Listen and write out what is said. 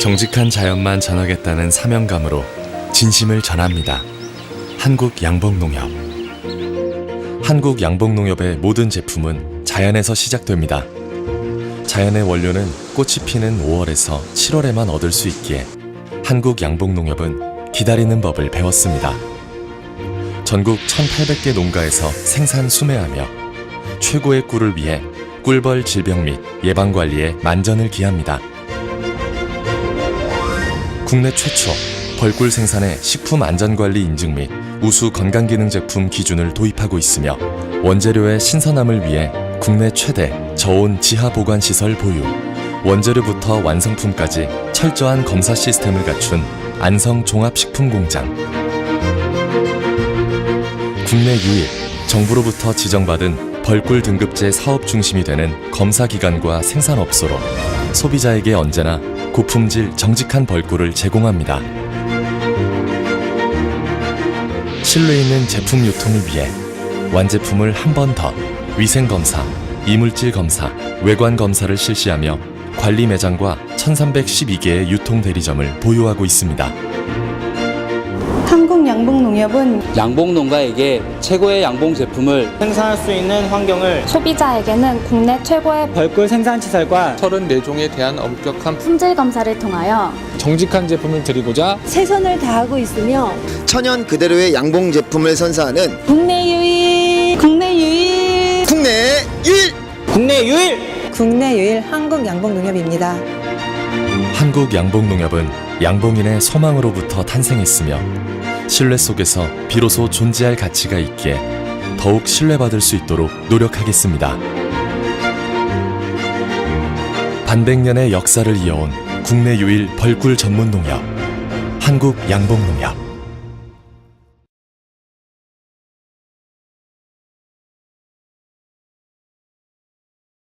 정직한 자연만 전하겠다는 사명감으로 진심을 전합니다. 한국 양봉농협. 한국 양봉농협의 모든 제품은 자연에서 시작됩니다. 자연의 원료는 꽃이 피는 5월에서 7월에만 얻을 수 있기에 한국 양봉농협은 기다리는 법을 배웠습니다. 전국 1,800개 농가에서 생산 수매하며 최고의 꿀을 위해 꿀벌 질병 및 예방 관리에 만전을 기합니다. 국내 최초 벌꿀 생산에 식품 안전 관리 인증 및 우수 건강 기능 제품 기준을 도입하고 있으며 원재료의 신선함을 위해 국내 최대 저온 지하 보관 시설 보유, 원재료부터 완성품까지 철저한 검사 시스템을 갖춘 안성 종합식품 공장. 국내 유일 정부로부터 지정받은 벌꿀 등급제 사업 중심이 되는 검사 기관과 생산업소로 소비자에게 언제나 고품질 정직한 벌꿀을 제공합니다. 신뢰 있는 제품 유통을 위해 완제품을 한 번 더 위생 검사, 이물질 검사, 외관 검사를 실시하며 관리 매장과 1312개의 유통 대리점을 보유하고 있습니다. 한국 양봉농협은 양봉 농가에게 최고의 양봉 제품을 생산할 수 있는 환경을 소비자에게는 국내 최고의 벌꿀 생산시설과 34종에 대한 엄격한 품질 검사를 통하여 정직한 제품을 드리고자 최선을 다하고 있으며 천연 그대로의 양봉 제품을 선사하는 국내 유일 국내 유일. 국내 유일! 국내 유일! 국내 유일 한국 양봉농협입니다. 한국 양봉농협은 양봉인의 소망으로부터 탄생했으며 신뢰 속에서 비로소 존재할 가치가 있기에 더욱 신뢰받을 수 있도록 노력하겠습니다. 반백년의 역사를 이어온 국내 유일 벌꿀 전문 농협 한국 양봉 농협